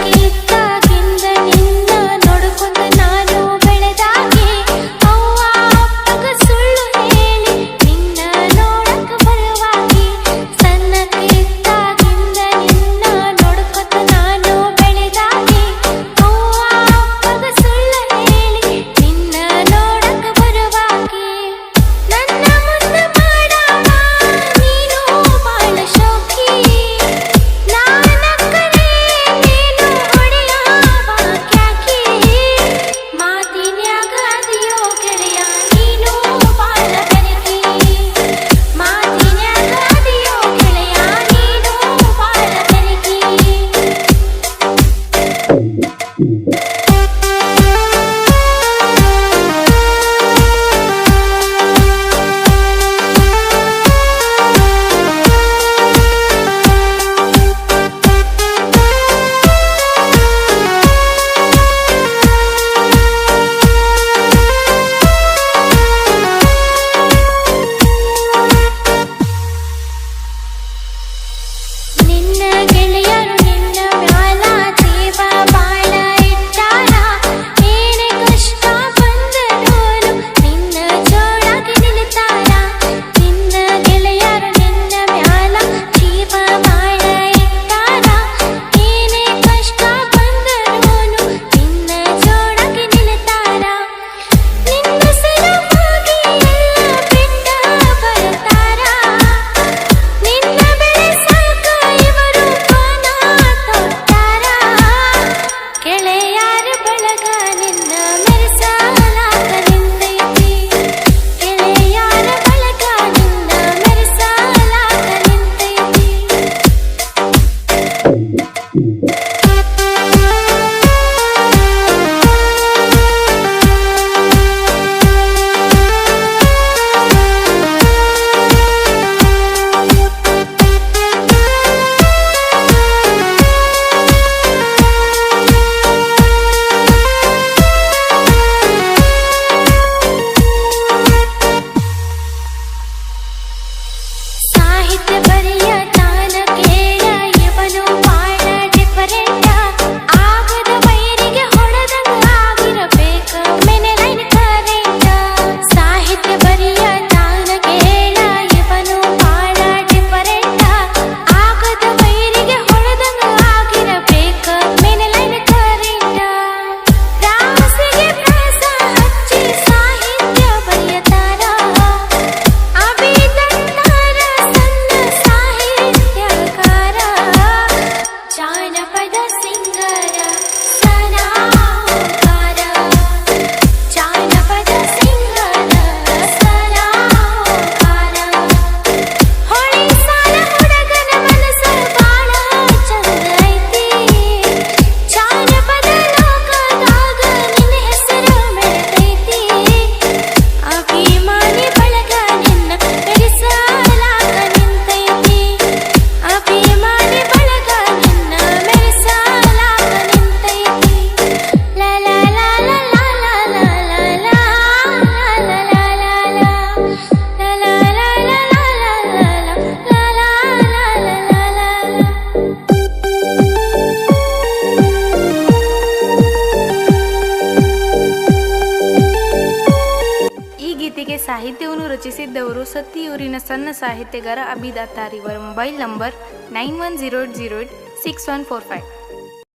aquí. ರಚಿಸಿದ್ದವರು ಸತ್ತಿಯೂರಿನ ಸಣ್ಣ ಸಾಹಿತ್ಯಗಾರ ಅಬಿದಾತಾರಿ ಇವರ mobile number nine one zero eight zero eight six one four five.